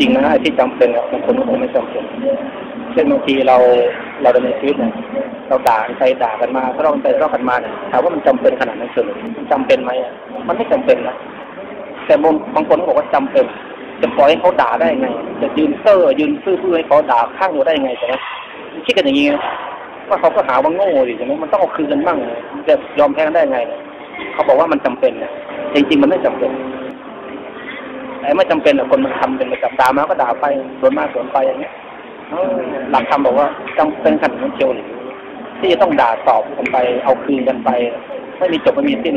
จริงๆนะไอ้ที่จำเป็นบางคนก็คงไม่จำเป็นเช่นบางทีเราเราดำเนินชีวิตเนี่ยเราด่ากันไปด่ากันมาทะเลาะกันไปทะเลาะกันมาเนี่ยถามว่ามันจำเป็นขนาดนั้นเฉยมันจำเป็นไหมอะมันไม่จำเป็นนะแต่บางคนก็บอกว่าจำเป็น จะปล่อยให้เขาด่าได้ไง จะยืนเซ่อยืนซื่อเพื่อให้เขาด่าข้างเราได้ไงใช่ไหมคิดกันอย่างนี้นะว่าเขาก็หาว่าโง่ดิใช่ไหมมันต้องเอาคืนกันบ้างจะยอมแพ้กันได้ไง เขาบอกว่ามันจำเป็นนะจริงๆมันไม่จำเป็น ไม่จำเป็นคนมันทำเป็นประจำด่ามาก็ด่าไปสวนมาสวนไปอย่างเงี้ยหลักธรรมบอกว่าจำเป็นขนาดนั้นเชียวหรือที่จะต้องด่าตอบกันไป เอาคืนกันไป ไม่มีจบไม่มีสิ้น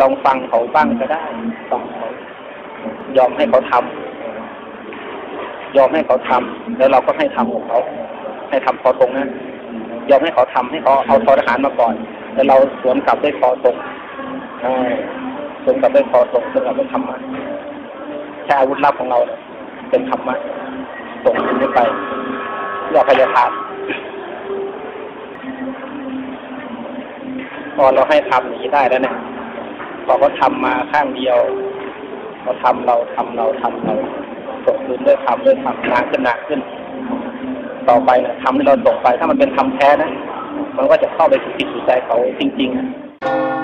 ลองฟังเขาบ้างก็ได้ฟังเขายอมให้เขาทำยอมให้เขาทำแล้วเราก็ให้ทำของเขา ให้ทำพอตรงนะยอมให้เขาทำให้เขาเอาทอทหารมาก่อน แล้วเราสวนกลับด้วยพอตรงอ่ สวนกับด้วยพอตรงสวนกับด้ธรรมะใช้อาวุธลับของเรา เป็นธรรมะส่งขึ้นไปเพื่อพยาธาตพอเราให้ทำอย่างนี้ได้แล้วเนี่ยพอเขาทำมาข้างเดียวเขาทำเราทำเราทำเราส่งคืนด้วยทำด้วยทำนานขึ้นนานขึ้น ต่อไปนะทำให้เราส่งไป ถ้ามันเป็นทำแท้นะ มันก็จะเข้าไปสู่จิตใจเขาจริง ๆ